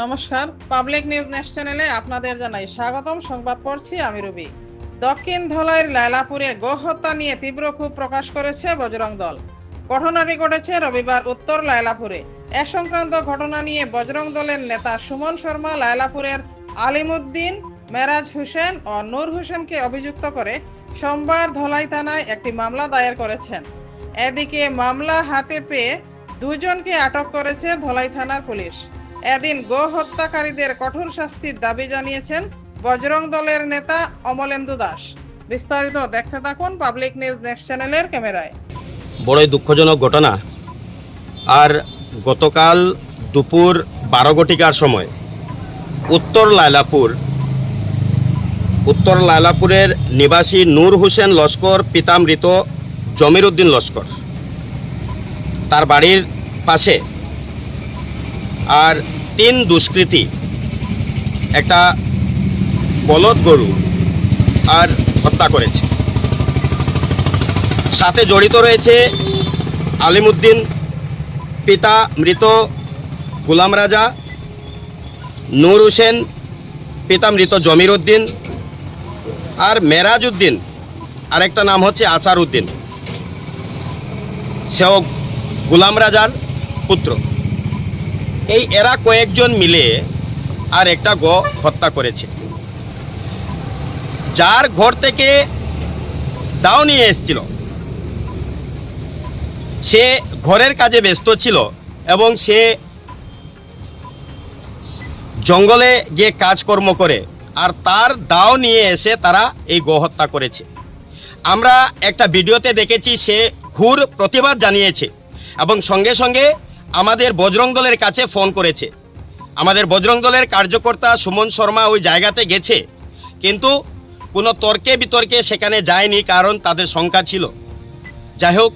নমস্কার। Public news next চ্যানেলে আপনাদের জানাই স্বাগতম। সংবাদ পড়ছি আমি রবি। দক্ষিণ ধলাইয়ের লায়লাপুরে গোহত্যা নিয়ে তীব্র ক্ষোভ প্রকাশ করেছে বজরং দল। ঘটনাটি ঘটেছে রবিবার উত্তর লায়লাপুরে এ সংক্রান্ত ঘটনা নিয়ে বজরং দলের নেতা সুমন শর্মা লায়লাপুরের আলিমুদ্দিন, মেরাজ হোসেন ও নূর হোসেনকে অভিযুক্ত করে সোমবার ধলাই থানায় একটি মামলা দায়ের করেছেন। এদিকে মামলা হাতে পেয়ে দুজনকে আটক করেছে ধলাই থানার পুলিশ। এদিন গো হত্যাকারীদের কঠোর শাস্তির দাবি জানিয়েছেন বজরং দলের নেতা অমলেন্দু দাস। বিস্তারিত দেখতে থাকুন পাবলিক নিউজ নেক্সট চ্যানেলের ক্যামেরায়। বড়ই দুঃখজনক ঘটনা। আর গতকাল দুপুর বারো ঘটিকার সময় উত্তর লায়লাপুর, উত্তর লায়লাপুরের নিবাসী নূর হোসেন লস্কর, পিতা মৃত জমির উদ্দিন লস্কর। তার বাড়ির পাশে। আর তিন দুষ্কৃতী, একটা বলদ গরু আর হত্যা করেছে। সাথে জড়িত রয়েছে আলিমুদ্দিন, পিতা মৃত গুলাম রাজা, নূর হোসেন, পিতা মৃত জমির উদ্দিন আর মেরাজ উদ্দিন, আরেকটা নাম হচ্ছে আচার উদ্দিন। সেও গুলাম রাজার পুত্র। এই এরা কয়েকজন মিলে আর একটা গ হত্যা করেছে। যার ঘর থেকে দাও নিয়ে এসেছিল। সে ঘরের কাজে ব্যস্ত ছিল এবং সে জঙ্গলে গিয়ে কাজকর্ম করে আর তার দাও নিয়ে এসে তারা এই গোহত্যা করেছে। আমরা একটা ভিডিওতে দেখেছি সে ঘুর প্রতিবাদ জানিয়েছে এবং সঙ্গে সঙ্গে আমাদের বজরং দলের কাছে ফোন করেছে। আমাদের বজরং দলের কার্যকর্তা সুমন শর্মা ওই জায়গাতে গেছে। কিন্তু কোনো তর্কে বিতর্কে সেখানে যায়নি কারণ তাদের সংখ্যা ছিল। যাই হোক,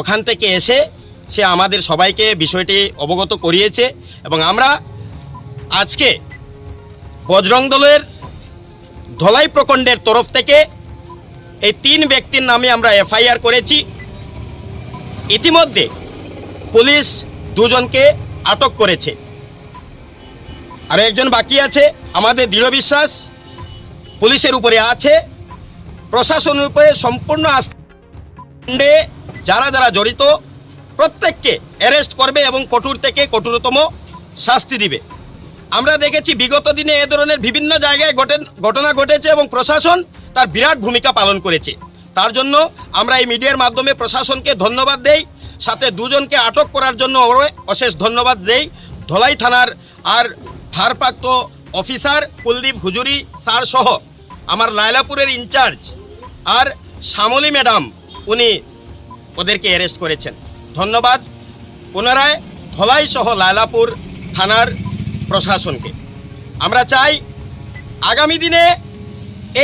ওখান থেকে এসে সে আমাদের সবাইকে বিষয়টি অবগত করিয়েছে এবং আমরা আজকে বজরং দলের ধলাই প্রখণ্ডের তরফ থেকে এই তিন ব্যক্তির নামে আমরা এফআইআর করেছি। ইতিমধ্যে পুলিশ দুজনকে আটক করেছে। আর একজন বাকি আছে, আমাদের দৃঢ় বিশ্বাস, পুলিশের উপরে আছে, প্রশাসনের উপরে সম্পূর্ণ আস্থা যারা যারা জড়িত, প্রত্যেককে অ্যারেস্ট করবে এবং কঠোর থেকে কঠোরতম শাস্তি দিবে। আমরা দেখেছি বিগত দিনে এ ধরনের বিভিন্ন জায়গায় ঘটে, ঘটনা ঘটেছে এবং প্রশাসন তার বিরাট ভূমিকা পালন করেছে। তার জন্য আমরা এই মিডিয়ার মাধ্যমে প্রশাসনকে ধন্যবাদ দেই। সাথে দুজনকে আটক করার জন্য অশেষ ধন্যবাদ দেই ধলাই থানার আর ভারপ্রাপ্ত অফিসার কুলদীপ হুজুরি স্যার সহ আমার লায়লাপুরের ইনচার্জ আর শ্যামলী ম্যাডাম, উনি ওদেরকে অ্যারেস্ট করেছেন। ধন্যবাদ। পুনরায় ধলাই সহ লায়লাপুর থানার প্রশাসনকে। আমরা চাই আগামী দিনে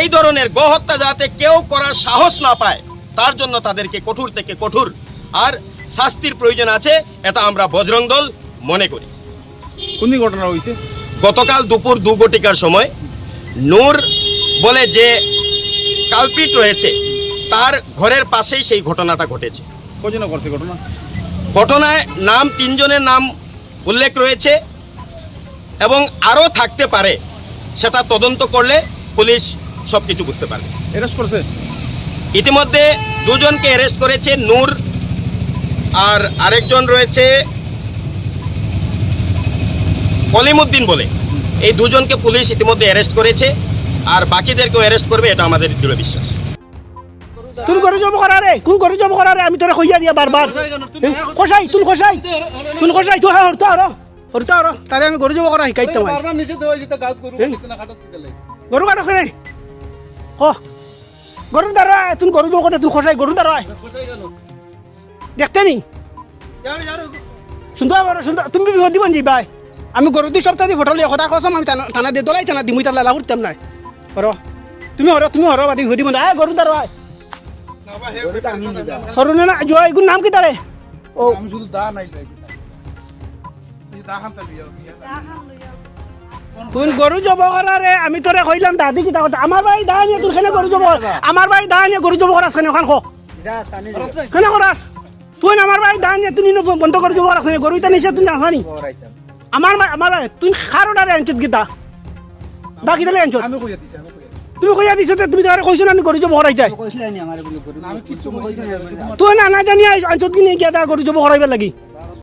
এই ধরনের গোহত্যা যাতে কেউ করার সাহস না পায়, তার জন্য তাদেরকে কঠোর থেকে কঠোর আর শাস্তির প্রয়োজন আছে এটা আমরা বজরং দল মনে করি। কোন ঘটনা হয়েছে গতকাল দুপুর দু ঘটিকার সময় নূর বলে যে কালপিট রয়েছে তার ঘরের পাশেই সেই ঘটনাটা ঘটেছে। কজন করছে ঘটনা? ঘটনায় নাম তিনজনের নাম উল্লেখ রয়েছে এবং আরও থাকতে পারে সেটা তদন্ত করলে পুলিশ সব কিছু বুঝতে পারবে। অ্যারেস্ট করছে? ইতিমধ্যে দুজনকে অ্যারেস্ট করেছে নূর আর আরেকজন রয়েছে কলিমুদ্দিন বলে। এই দুজনকে পুলিশ ইতিমধ্যে অ্যারেস্ট করেছে আর বাকিদেরকেও অ্যারেস্ট করবে এটা আমাদের দৃঢ় বিশ্বাস। তুন করে যাব করারে কোন করে যাব করারে আমি তোরে কইয়া দিয়া বারবার। খসাই তুন খসাই তুন খসাই তুই হরতা আর হরতা আর। তারে আমি গরু যাব করা শিকাইতাম আজ। বারবার হয়েছে তো করু এই। কিতনা খাটাস কি দিলে গরু কাটো করে। হ। গরু দাঁড়া তুন গরু যাব করে তুই খসাই গরু দেখতে নি সুন্দর বড় সুন্দর তুমি বিপদ দিবন জি ভাই আমি গরু দুই সপ্তাহ দিয়ে ফটো কথা কসম আমি থানা- দিয়ে দলাই থানা দিমুই তার লালা উঠতাম নাই। হর তুমি হর তুমি হর বাদি দিবন আয় গরু দাঁড়া হরু না জয় এগুর নাম কি তারে ও শুধু দা নাই তুই গরু জব করারে আমি তোরে কইলাম দাদি কি কথা। আমার বাড়ি দা নিয়ে তোর খানে গরু জব আমার বাড়ি দা নিয়ে গরু জব করাস খানে ওখান খো খানে করাস তুই আমার বাড়ি দা নিয়ে তুই বন্ধ করে দিব করাস গরু ইতা নিছে তুই জানি আমার মা- আমার তুই খারো ডারে আনছত গীতা। বাকি তাহলে আনছত? তুমি কইয়া দিছ তুমি তারে কইছ না গরু জব হরাইতে। না, আমি কিচ্ছু কইছি না, তুই না না জানি আনছত কি নিয়ে গিয়া তা গরু জব হরাইবার লাগি।